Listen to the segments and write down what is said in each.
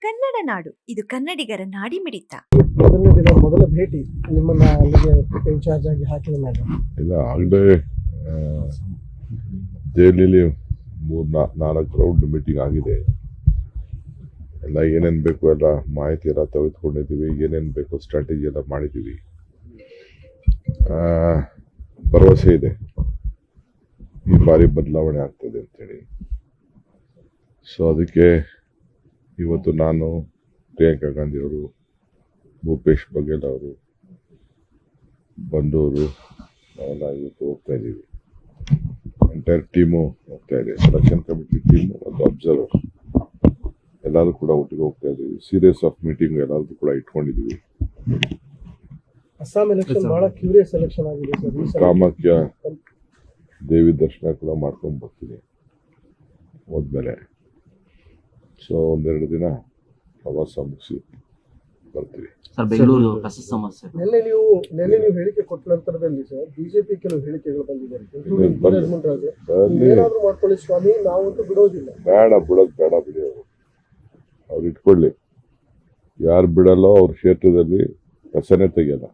ಕನ್ನಡ ನಾಡು. ಇದು ಕನ್ನಡಿಗರ ನಾಡಿಮಿಡಿತ. ಮೊದಲನೇ ದಿನ ಮೊದಲ ಭೇಟಿ. ನಿಮ್ಮನ್ನ ಅಲ್ಲಿಗೆ ಇನ್ಚಾರ್ಜ್ ಆಗಿ ಹಾಕಿದ ಮೇಲೆ. ಇಲ್ಲ ಆಗಲೇ ದೆಹಲಿಲಿ ಮೂರು ನಾಲ್ಕು ರೌಂಡ್ ಮೀಟಿಂಗ್ ಆಗಿದೆ. ಎಲ್ಲ ಏನೇನು ಬೇಕು ಎಲ್ಲ ಮಾಹಿತಿ ಎಲ್ಲ ತೆಗೆದುಕೊಂಡಿದ್ದೀವಿ. ಏನೇನು ಬೇಕು ಸ್ಟ್ರಾಟಜಿ ಎಲ್ಲ ಮಾಡಿದ್ದೀವಿ. ಆ, ಭರವಸೆ ಇದೆ. ಈ ಬಾರಿ ಬದಲಾವಣೆ ಆಗ್ತದೆ ಅಂತೇಳಿ. ಸೊ ಅದಕ್ಕೆ ಇವತ್ತು ನಾನು ಪ್ರಿಯಾಂಕಾ ಗಾಂಧಿ ಅವರು ಭೂಪೇಶ್ ಬಘೇಲ್ ಅವರು ಬಂದವರು ನಾವೆಲ್ಲ ಇವತ್ತು ಹೋಗ್ತಾ ಇದ್ದೀವಿ ಎಂಟೈರ್ ಟೀಮು ಹೋಗ್ತಾ ಇದೆ. ಸೆಲೆಕ್ಷನ್ ಕಮಿಟಿ ಟೀಮು ಮತ್ತು ಅಬ್ಸರ್ವರ್ ಎಲ್ಲರೂ ಕೂಡ ಒಟ್ಟಿಗೆ ಹೋಗ್ತಾ ಇದ್ದೀವಿ ಸೀರಿಯಸ್ ಆಫ್ ಮೀಟಿಂಗ್ ಎಲ್ಲರದ್ದು ಕೂಡ ಇಟ್ಕೊಂಡಿದ್ದೀವಿ ಅಸ್ಸಾಂ ಎಲೆಕ್ಷನ್ ಬಹಳ ಕ್ಯೂರಿಯಸ್ ಎಲೆಕ್ಷನ್ ಆಗಿದೆ ಸರ್. ಈ ಸಲ ಕಾಮಾಖ್ಯ ದೇವಿ ದರ್ಶನ ಕೂಡ ಮಾಡ್ಕೊಂಡು ಬರ್ತೀನಿ. ಹೋದ್ಮೇಲೆ. ಸೊ ಒಂದೆರಡು ದಿನ ಪ್ರವಾಸ ಮುಗಿಸಿ ಬರ್ತೀವಿ. ಸರ್ ಬೆಂಗಳೂರು ಸಮಸ್ಯೆ. ನಿನ್ನೆ ನೀವು ನಿನ್ನೆ ನೀವು ಹೇಳಿಕೆ ಕೊಟ್ಟ ನಂತರದಲ್ಲಿ ಸರ್ ಬಿಜೆಪಿ ಕೆಲವು ಹೇಳಿಕೆಗಳು ಬಂದಿದ್ದಾರೆ. ಮಾಡ್ಕೊಳ್ಳಿ ಸ್ವಾಮಿ ನಾವಂತೂ ಬಿಡೋದಿಲ್ಲ. ಬೇಡ ಬಿಡೋದು ಬೇಡ ಬಿಡಿ ಅವರು. ಅವ್ರು ಇಟ್ಕೊಳ್ಳಿ. ಯಾರು ಬಿಡಲ್ಲೋ ಅವ್ರ ಕ್ಷೇತ್ರದಲ್ಲಿ ಕಸನೆ ತೆಗೆಯಲ್ಲ.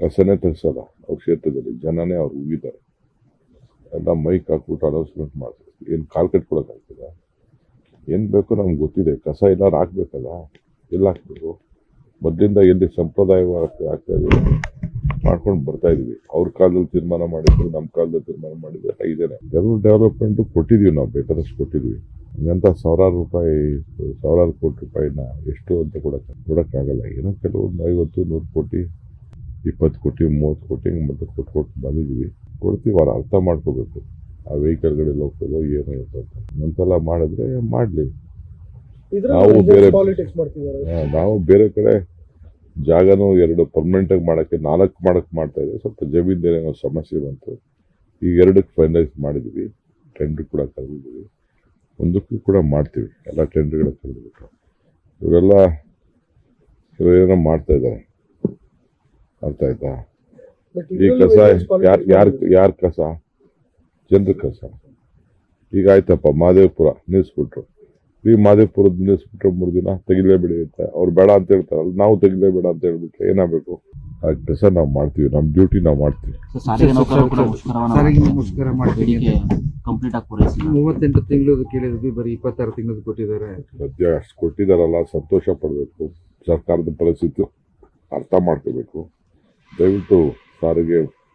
ಕಸನೆ ತೆಗೆಸಲ್ಲ ಅವ್ರ ಕ್ಷೇತ್ರದಲ್ಲಿ. ಜನನೇ ಅವ್ರು ಹೋಗಿದ್ದಾರೆ ಎಲ್ಲ ಮೈಕ್ ಹಾಕ್ಬಿಟ್ಟು ಅನೌನ್ಸ್ಮೆಂಟ್ ಮಾಡ್ತಾರೆ. ಏನು ಕಾಲ್ ಕಟ್ಕೊಳಕ್ಕಾಗ್ತದ ಏನು ಬೇಕು ನಮ್ಗೆ ಗೊತ್ತಿದೆ. ಕಸ ಎಲ್ಲಾರು ಹಾಕ್ಬೇಕಲ್ಲ ಎಲ್ಲ ಹಾಕ್ಬೇಕು. ಮೊದಲಿಂದ ಎಲ್ಲಿ ಸಂಪ್ರದಾಯವಾಗಿ ಆಗ್ತಾ ಇದೆ. ಮಾಡ್ಕೊಂಡು ಬರ್ತಾ ಇದೀವಿ. ಅವ್ರ ಕಾಲದಲ್ಲಿ ತೀರ್ಮಾನ ಮಾಡಿದ್ರು ನಮ್ಮ ಕಾಲದಲ್ಲಿ ತೀರ್ಮಾನ ಮಾಡಿದ್ರೆ ಎಲ್ಲ ಇದೇನೆ. ಕೆಲವು ಡೆವಲಪ್ಮೆಂಟ್ ಕೊಟ್ಟಿದೀವಿ ನಾವು, ಬೇಕಾದಷ್ಟು ಕೊಟ್ಟಿದ್ವಿ. ಹಂಗಂತ ಸಾವಿರಾರು ರೂಪಾಯಿ, ಸಾವಿರಾರು ಕೋಟಿ ರೂಪಾಯಿನ ಎಷ್ಟು ಅಂತ ಕೊಡಕ್ ಕೊಡೋಕ್ಕಾಗಲ್ಲ. ಏನೋ ಕೆಲವೊಂದು ಐವತ್ತು, ನೂರು ಕೋಟಿ, ಇಪ್ಪತ್ತು ಕೋಟಿ, ಮೂವತ್ತು ಕೋಟಿ ಮತ್ತೆ ಕೊಟ್ಟು ಕೊಟ್ಟು ಬಂದಿದ್ದೀವಿ ಕೊಡ್ತೀವಿ, ಅವ್ರು ಅರ್ಥ ಮಾಡ್ಕೋಬೇಕು. ಆ ವೆಹಿಕಲ್ಗಳೆಲ್ಲ ಹೋಗ್ತದೋ ಏನೋ ಇರ್ತದೆ ನಂತೆಲ್ಲ ಮಾಡಿದ್ರೆ ಮಾಡಲಿ. ನಾವು ಬೇರೆ- ನಾವು ಬೇರೆ ಕಡೆ ಜಾಗನೂ ಎರಡು ಪರ್ಮನೆಂಟ್ ಆಗಿ ಮಾಡಕ್ಕೆ ನಾಲ್ಕು ಮಾಡೋಕ್ಕೆ ಮಾಡ್ತಾ ಇದ್ದೆ. ಸ್ವಲ್ಪ ಜಮೀನ್ದೇನೋ ಸಮಸ್ಯೆ ಬಂತು. ಈಗ ಎರಡಕ್ಕೆ ಫೈನಲೈಸ್ ಮಾಡಿದ್ವಿ. ಟೆಂಡರ್ ಕೂಡ ಕರೆದಿದ್ದೀವಿ. ಒಂದಕ್ಕೂ ಕೂಡ ಮಾಡ್ತೀವಿ. ಎಲ್ಲ ಟೆಂಡರ್ಗಳ ಕರೆದ್ಬಿಟ್ಟು. ಇವರೆಲ್ಲ ಏನೋ ಮಾಡ್ತಾ ಇದ್ದಾರೆ. ಅರ್ಥ ಆಯ್ತಾ? ಈ ಕಸ ಯಾರು ಯಾರು ಯಾರ್ ಕಸ? ಜನರ ಕೆಲಸ. ಈಗ ಆಯ್ತಪ್ಪ ಮಾದೇವಪುರ ನಿಲ್ಲಿಸ್ಬಿಟ್ರು ಈ ಮಾದೇವಪುರದ ನಿಲ್ಲಿಸ್ಬಿಟ್ರೆ ಮೂರು ದಿನ ತೆಗಿಲೇಬೇಡಿ ಅಂತ. ಅವ್ರು ಬೇಡ ಅಂತ ಹೇಳ್ತಾರಲ್ಲ ನಾವು ತೆಗಿಲೇಬೇಡ ಅಂತ ಹೇಳ್ಬಿಟ್ರೆ ಏನಾಗಬೇಕು? ಆ ಕೆಲಸ ನಾವು ಮಾಡ್ತೀವಿ ನಮ್ಮ ಡ್ಯೂಟಿ ನಾವು ಮಾಡ್ತೀವಿ. ಮೂವತ್ತೆಂಟು ತಿಂಗಳು ಕೇಳಿದ್ವಿ ಬರೀ ಇಪ್ಪತ್ತಾರು ತಿಂಗಳು ಕೊಟ್ಟಿದ್ದಾರೆ. ಸದ್ಯ ಅಷ್ಟು ಕೊಟ್ಟಿದಾರಲ್ಲ ಸಂತೋಷ ಪಡಬೇಕು. ಸರ್ಕಾರದ ಪರಿಸ್ಥಿತಿ ಅರ್ಥ ಮಾಡ್ಕೋಬೇಕು. ದಯವಿಟ್ಟು ಸಾರಿಗೆ